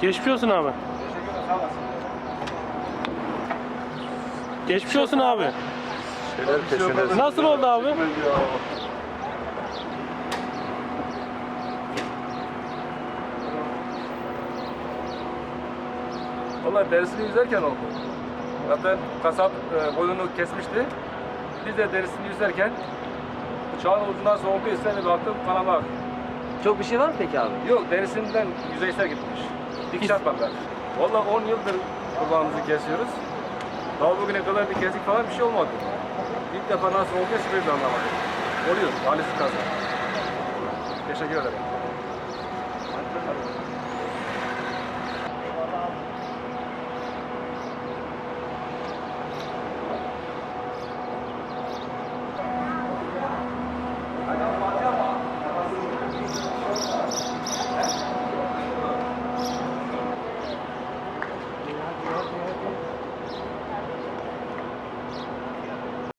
Geçmiş olsun abi. Geçmiş olsun abi. Şeyler peşine. Nasıl oldu abi? Valla derisini yüzerken oldu. Zaten kasap e, boynunu kesmişti. Biz de derisini yüzerken bıçağın ucu nasıl olduysa bir baktım kanama akıyor. Çok bir şey var mı peki abi? Yok derisinden yüzeysel gitmiş. Dikiş atmadılar. Valla 10 yıldır kurbanımızı kesiyoruz. Daha bugüne kadar bir kesik falan bir şey olmadı. İlk defa nasıl olduysa biz de anlamadık. Oluyor. Talihsiz kaza. Teşekkür ederim.